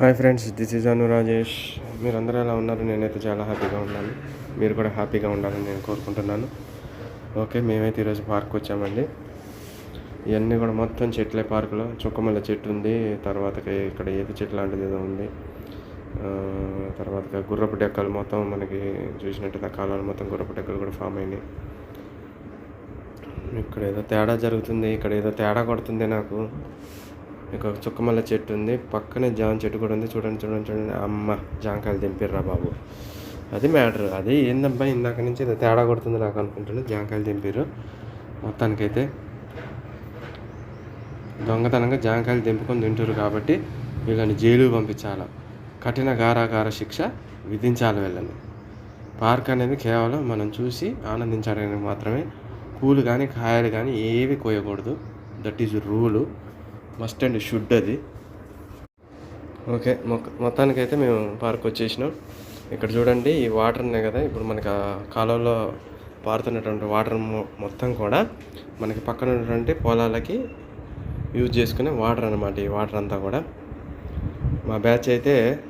Hi friends this is Anu Rajesh మీరందరూ ఎలా ఉన్నారు? నేనైతే చాలా హ్యాపీగా ఉన్నాను. మీరు కూడా హ్యాపీగా ఉండాలని నేను కోరుకుంటున్నాను. ఓకే మేమైతే ఈరోజు పార్క్ వచ్చామండి. ఇవన్నీ కూడా మొత్తం చెట్లే పార్కులో చుక్కమల్ల చెట్టు ఉంది. తర్వాత ఇక్కడ ఏది చెట్టు లాంటిది ఏదో ఉంది. తర్వాత గుర్రపు డెక్కలు మొత్తం మనకి చూసినట్టు కాలాలు మొత్తం గుర్రపు డెక్కలు కూడా ఫామ్ అయినాయి. ఇక్కడ ఏదో తేడా జరుగుతుంది. ఇక్కడ ఏదో తేడా కొడుతుంది నాకు. ఇక చుక్కమల్ల చెట్టు ఉంది. పక్కనే జామ చెట్టు కూడా ఉంది. చూడండి చూడండి చూడండి. అమ్మ జాంకాయలు తెంపిర్రా బాబు. అది మ్యాటర్. అది ఏందబ్బా ఇందాక నుంచి ఇది తేడా కొడుతుంది నాకు అనుకుంటున్నాను జాంకాయలు తెంపిర్రు. మొత్తానికైతే దొంగతనంగా జాంకాయలు తెంపుకొని తింటారు కాబట్టి వీళ్ళని జైలు పంపించాలి. కఠిన గారాగార శిక్ష విధించాలి వీళ్ళని. పార్క్ అనేది కేవలం మనం చూసి ఆనందించడానికి మాత్రమే. పూలు కానీ కాయలు కానీ ఏవి కోయకూడదు. That is rule. Must and should అది. ఓకే మొక్క మొత్తానికైతే మేము పార్క్ వచ్చేసినాం. ఇక్కడ చూడండి ఈ వాటర్ ఉన్నాయి కదా ఇప్పుడు మనకి ఆ కాలువలో పారుతున్నటువంటి వాటర్ మొ- మొత్తం కూడా మనకి పక్కన ఉన్నటువంటి పొలాలకి యూజ్ చేసుకునే వాటర్ అనమాట ఈ వాటర్ అంతా కూడా. మా బ్యాచ్ అయితే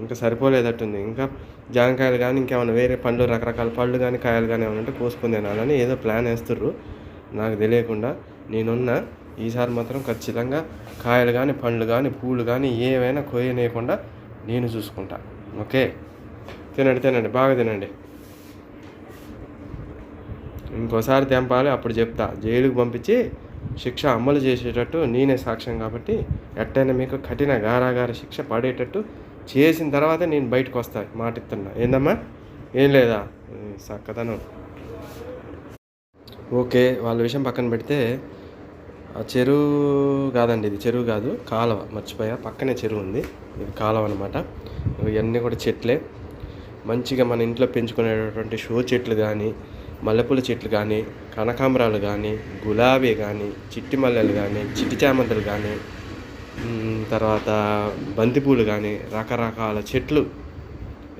ఇంకా సరిపోలేదట్టుంది. ఇంకా జామకాయలు కానీ ఇంకేమైనా వేరే పండ్లు రకరకాల పళ్ళు కానీ కాయలు కానీ ఏమైనా ఉంటే కోసుకొని తినాలని ఏదో ప్లాన్ వేస్తుర్రు. నాకు తెలియకుండా నేనున్నా ఈసారి మాత్రం ఖచ్చితంగా కాయలు కానీ పండ్లు కానీ పూలు కానీ ఏవైనా కొయ్యనేయకుండా నేను చూసుకుంటా. ఓకే? తినండి తినండి. బాగా తినండి. ఇంకోసారి తెంపాలి అప్పుడు చెప్తా. జైలుకి పంపించి శిక్ష అమలు చేసేటట్టు నేనే సాక్ష్యం కాబట్టి ఎట్టైనా మీకు కఠిన గారాగార శిక్ష పడేటట్టు చేసిన తర్వాత నేను బయటకు వస్తా. మాటిస్తున్నా ఏందమ్మా? ఏం లేదా? చక్కదనం ఓకే వాళ్ళ విషయం పక్కన పెడితే చెరువు కాదండి ఇది చెరువు కాదు కాలువ. మర్చిపోయా పక్కనే చెరువు ఉంది. ఇది కాలువ అనమాట ఇవన్నీ కూడా చెట్లే. మంచిగా మన ఇంట్లో పెంచుకునేటటువంటి షో చెట్లు కానీ మల్లెపూల చెట్లు కానీ కనకాంబరాలు కానీ గులాబీ కానీ చిట్టి మల్లెలు కానీ చిట్టి చామంతులు కానీ తర్వాత బంతిపూలు కానీ రకరకాల చెట్లు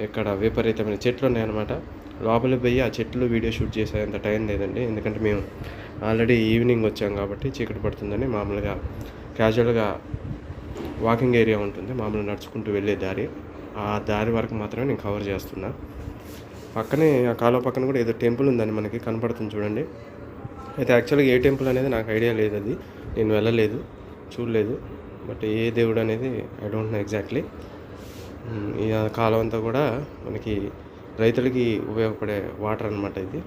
ఇక్కడ విపరీతమైన చెట్లు ఉన్నాయన్నమాట. లోపలికి పోయి ఆ చెట్లు వీడియో షూట్ చేసేంత టైం లేదండి. ఎందుకంటే మేము ఆల్రెడీ ఈవినింగ్ వచ్చాం కాబట్టి చీకటి పడుతుందని మామూలుగా క్యాజువల్గా వాకింగ్ ఏరియా ఉంటుంది మామూలుగా నడుచుకుంటూ వెళ్ళే దారి. ఆ దారి వరకు మాత్రమే నేను కవర్ చేస్తున్నా. పక్కనే ఆ కాలువ పక్కన కూడా ఏదో టెంపుల్ ఉందని మనకి కనపడుతుంది చూడండి. అయితే యాక్చువల్గా ఏ టెంపుల్ అనేది నాకు ఐడియా లేదు అది. నేను వెళ్ళలేదు చూడలేదు. బట్ ఏ దేవుడు అనేది ఐ డోంట్ నో ఎగ్జాక్ట్లీ. ఈ కాలం అంతా కూడా మనకి రైతులకి ఉపయోగపడే వాటర్ అనమాట ఇది.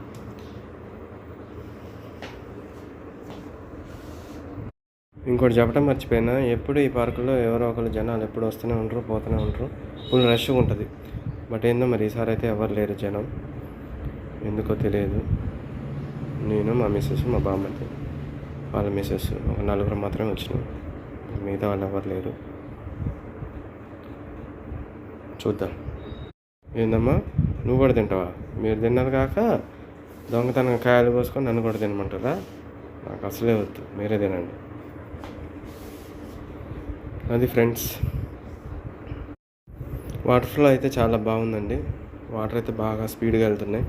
ఇంకోటి చెప్పడం మర్చిపోయినా ఎప్పుడు ఈ పార్కులో ఎవరో ఒకరు జనాలు ఎప్పుడు వస్తూనే ఉంటారు పోతూనే ఉంటారు ఫుల్ రష్గా ఉంటుంది. బట్ ఏందో మరి ఈసారి అయితే ఎవరు లేరు జనం. ఎందుకో తెలియదు. నేను మా మిస్సెస్ మా బామ్మది. వాళ్ళ మిస్సెస్ ఒక నలుగురు మాత్రమే వచ్చినాం. మిగతా వాళ్ళు ఎవరు లేరు. చూద్దాం. ఏందమ్మా? నువ్వు కూడా తింటావా? మీరు తిన్నారు కాక దొంగతనం కాయలు కోసుకొని నన్ను కూడా తినమంటారా? నాకు అసలే వద్దు. మీరే తినండి. అది ఫ్రెండ్స్. వాటర్ ఫ్లో అయితే చాలా బాగుందండి. వాటర్ అయితే బాగా స్పీడ్గా వెళ్తున్నాయి.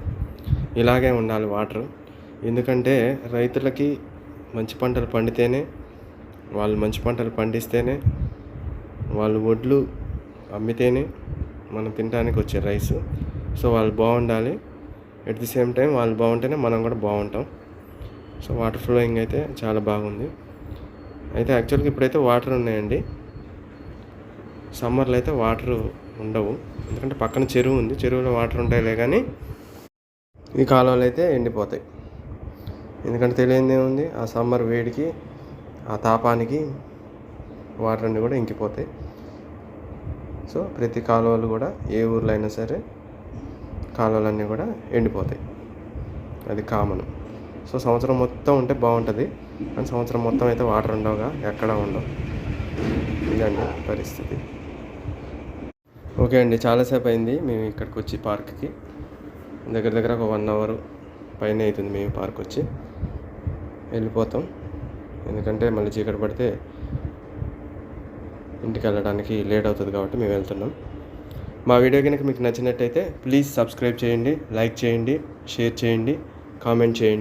ఇలాగే ఉండాలి వాటర్. ఎందుకంటే రైతులకి మంచి పంటలు పండితేనే వాళ్ళు మంచి పంటలు పండిస్తేనే వాళ్ళు వడ్లు అమ్మితేనే మనం తినడానికి వచ్చే రైస్. సో వాళ్ళు బాగుండాలి. ఎట్ ది సేమ్ టైం వాళ్ళు బాగుంటేనే మనం కూడా బాగుంటాం. సో వాటర్ ఫ్లోయింగ్ అయితే చాలా బాగుంది. అయితే యాక్చువల్గా ఇప్పుడైతే వాటర్ ఉన్నాయండి. సమ్మర్లో అయితే వాటర్ ఉండవు. ఎందుకంటే పక్కన చెరువు ఉంది. చెరువులో వాటర్ ఉంటాయిలే కానీ ఈ కాలువలు అయితే ఎండిపోతాయి. ఎందుకంటే తెలియంది ఏముంది? ఆ సమ్మర్ వేడికి ఆ తాపానికి వాటర్ అన్నీ కూడా ఇంకిపోతాయి. సో ప్రతి కాలువలు కూడా ఏ ఊర్లో అయినా సరే కాలువలన్నీ కూడా ఎండిపోతాయి. అది కామన్. సో సంవత్సరం మొత్తం ఉంటే బాగుంటుంది. కానీ సంవత్సరం మొత్తం అయితే వాటర్ ఉండవుగా ఎక్కడ ఉండవు. ఇదండి పరిస్థితి. ఓకే అండి చాలాసేపు అయింది మేము ఇక్కడికి వచ్చి పార్క్కి. దగ్గర దగ్గర ఒక వన్ అవర్ పైన అవుతుంది మేము పార్క్ వచ్చి వెళ్ళిపోతాం. ఎందుకంటే మళ్ళీ చీకటి పడితే ఇంటికి వెళ్ళడానికి లేట్ అవుతుంది కాబట్టి మేము వెళ్తున్నాం. మా వీడియో కనుక మీకు నచ్చినట్టయితే ప్లీజ్ సబ్స్క్రైబ్ చేయండి లైక్ చేయండి షేర్ చేయండి కామెంట్ చేయండి.